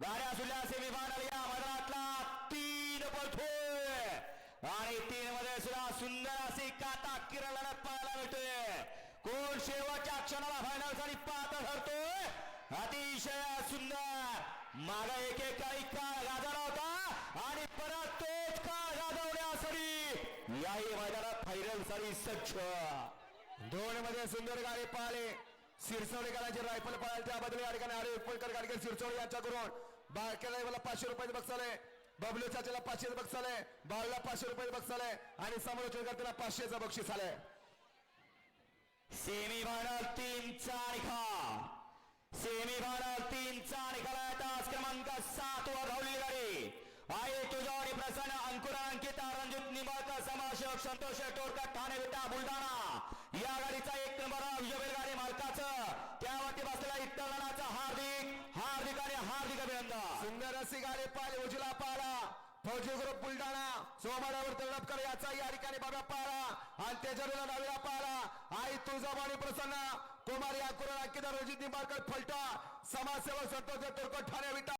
गाड्या असे सेमीफायनल या मैदानातला तीन पळतोय आणि तीन मध्ये सुद्धा सुंदर अशी काटा किरण पाहायला मिळतोय. कोण शेवटच्या क्षणाला फायनलसाठी पाहता ठरतोय? अतिशय सुंदर. माग एक एक काळी काळ गाजवला होता आणि परत तोच काळ गाजवण्यासाठी याही मैदानात फायनलसाठी सज्ज. दोन मध्ये सुंदर गाडी पाहिले. सिरसवडेकरांची रायफल पळाली त्याबद्दल या ठिकाणी आरे उपलकर गाडगे सिरसवडे यांच्याकडून बाळकेला मला पाचशे रुपयाचे बक्षाले बबलू चाचेला पाचशे बक्षाले बाळला पाचशे रुपये बक्षाले आणि समालोचन करताना पाचशेचं बक्षीस आलंय सेमी फायनल तीनचा निकाल सेमी फायनल तीनचा निकाल आहे तास क्रमांक सात वर धावली गाडी. आहे तुझा आणि प्रसन्न अंकुरा अंकिता रणजित निंबाळकर समाजसेवक संतोष टोरकर ठाणे विटा बुलढाणा. या गाडीचा एक नंबर विजय गाडी मालकाचं त्यावरती बसलेला इत्तरणाचा हार्दिक हार्दिक आणि हार्दिक अभिनंदन. सुंदर अशी गाडी पाहिली उजला पाला फौजी ग्रुप बुलढाणा सोमाड्यावर तळपकर याचा या ठिकाणी बाबा पाला आणि त्याच्या डावीला पाला आई तुळजाबाणी प्रसन्न. कुमारी अकुरा अंकिता रणजित निंबाळकर फलटा समाजसेवक संतोष तुर्क ठाणे विटा